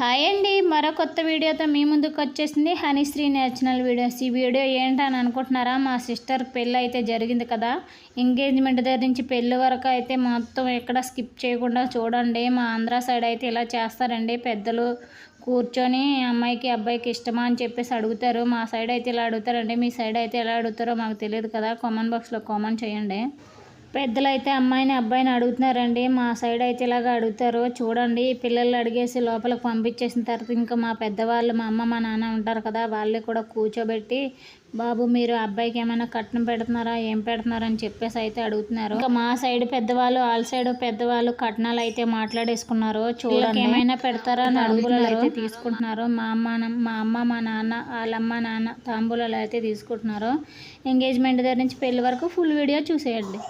Hi అండి మరో కొత్త వీడియోతో మీ ముందుకు వచ్చేసింది హనీశ్రీ నేషనల్ వీడియోస్. ఈ వీడియో ఏంటని అనుకుంటున్నారా? మా సిస్టర్ పెళ్ళి అయితే జరిగింది కదా. ఎంగేజ్మెంట్ దగ్గర నుంచి పెళ్ళి వరకు అయితే మొత్తం ఎక్కడ స్కిప్ చేయకుండా చూడండి. మా ఆంధ్ర సైడ్ అయితే ఇలా చేస్తారండి. పెద్దలు కూర్చొని అమ్మాయికి అబ్బాయికి ఇష్టమా అని చెప్పేసి అడుగుతారు. మా సైడ్ అయితే ఇలా అడుగుతారండి. మీ సైడ్ అయితే ఎలా అడుగుతారో మాకు తెలియదు కదా. కామెంట్ బాక్స్లో కామెంట్ చేయండి. పెద్దలు అయితే అమ్మాయిని అబ్బాయిని అడుగుతున్నారండి. మా సైడ్ అయితే ఇలాగ అడుగుతారు. చూడండి పిల్లలు అడిగేసి లోపలికి పంపించేసిన తర్వాత ఇంకా మా పెద్దవాళ్ళు మా అమ్మ మా నాన్న ఉంటారు కదా వాళ్ళే కూడా కూర్చోబెట్టి బాబు మీరు అబ్బాయికి ఏమైనా కట్నం పెడుతున్నారా? ఏం పెడుతున్నారా? అని చెప్పేసి అయితే అడుగుతున్నారు. ఇంకా మా సైడ్ పెద్దవాళ్ళు వాళ్ళ సైడ్ పెద్దవాళ్ళు కట్నాలు అయితే మాట్లాడేసుకున్నారు. చూడండి ఏమైనా పెడతారా? అని అడుగులు అయితే తీసుకుంటున్నారు. మా అమ్మ మా అమ్మ మా నాన్న వాళ్ళమ్మ నాన్న తాంబూలాలు అయితే తీసుకుంటున్నారు. ఎంగేజ్మెంట్ దగ్గర నుంచి పెళ్ళి వరకు ఫుల్ వీడియో చూసేయండి.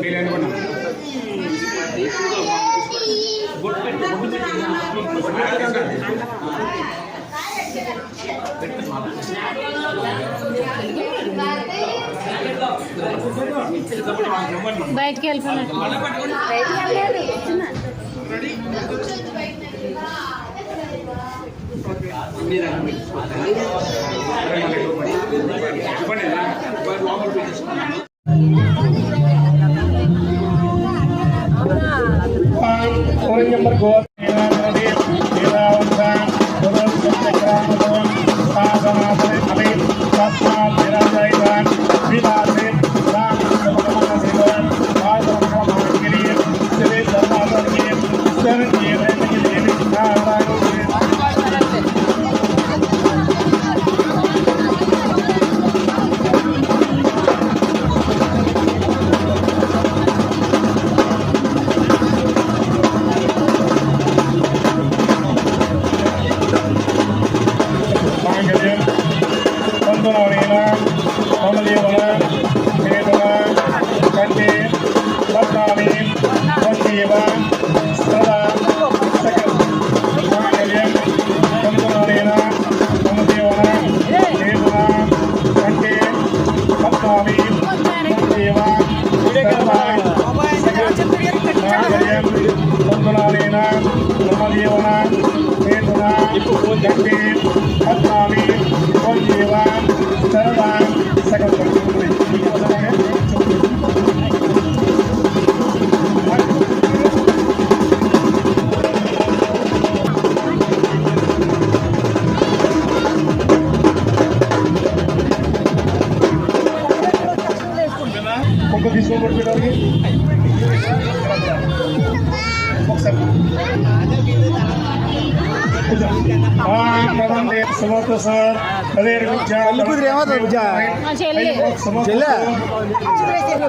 మీరు అనుకున్నాం గుడ్ పెట్టి బయటికి వెళ్ళిపోయినట్టు మాంగళ్యం Sami, Konjiwa, Serang.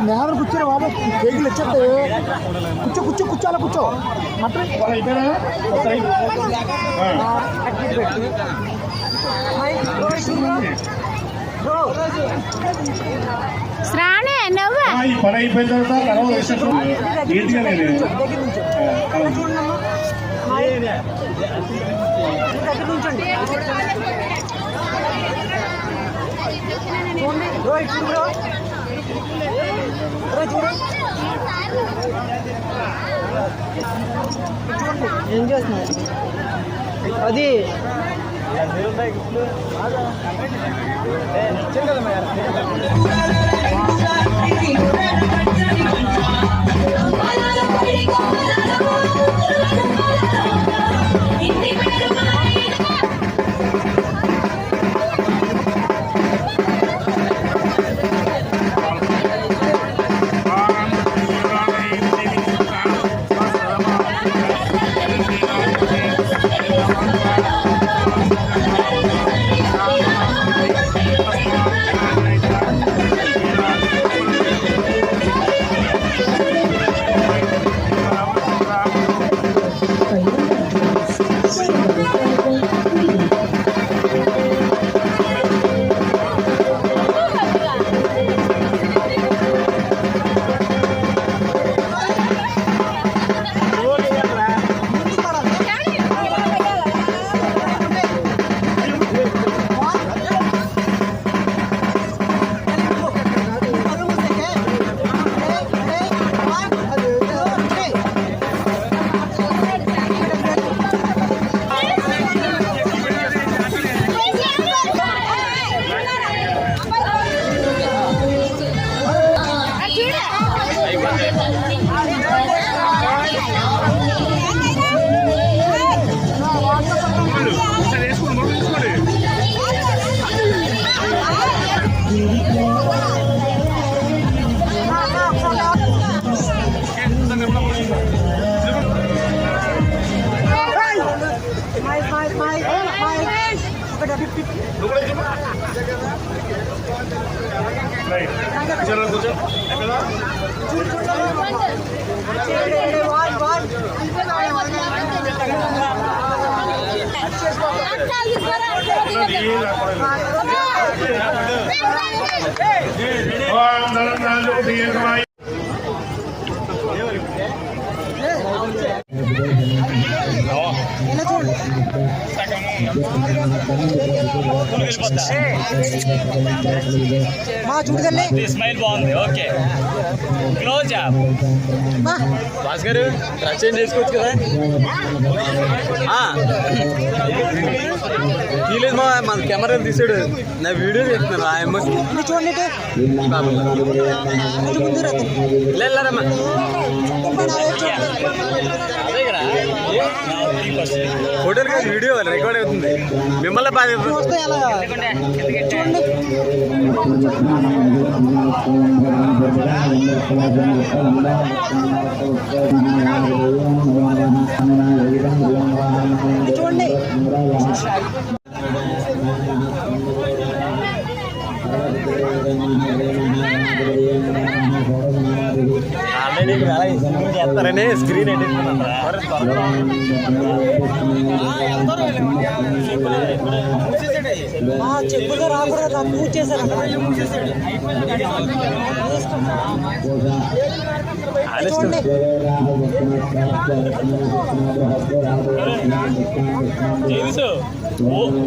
మేమని కూర్చొని బాబు కేకులు ఇచ్చేస్తే కూర్చో కూర్చో కూర్చో అలా కూర్చో మటన్ శ్రావణి నువ్వు ఈ పని అయిపోయిన తర్వాత తర్వాత వేసినప్పుడు ఏంటిగా నేను దగ్గర నుంచి దగ్గర నుంచండి బ్రో ఇటు బ్రో బ్రో చూడు చూడండి ఏం చేస్తున్నారు అది. ఆ Are you. కూర్చోరా కూర్చో ఎక్కడ ఓం ధనం మా చూడగల్లి స్మైల్ బాగుంది ఓకే. క్లోజ్ అప్ భాస్కర్ రచన చేసుకోవచ్చు కదా? తీలేదు మా మన కెమెరా తీసాడు. నా వీడియో చేస్తున్నాను ఆ ఎమోషన్ చూడండి ఫోటోలు కాదు వీడియో రికార్డ్ అవుతుంది. మిమ్మల్ని బాధ్యత చూడండి చూడండి ఆల్రెడీ చేస్తారని స్క్రీన్ మా చెప్పుగా రాకూడదు పూజ చేశారు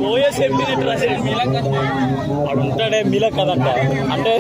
ఓఎస్ ఎంపీ మీలా కదా ఉంటాడే మీలా కదంట. అంటే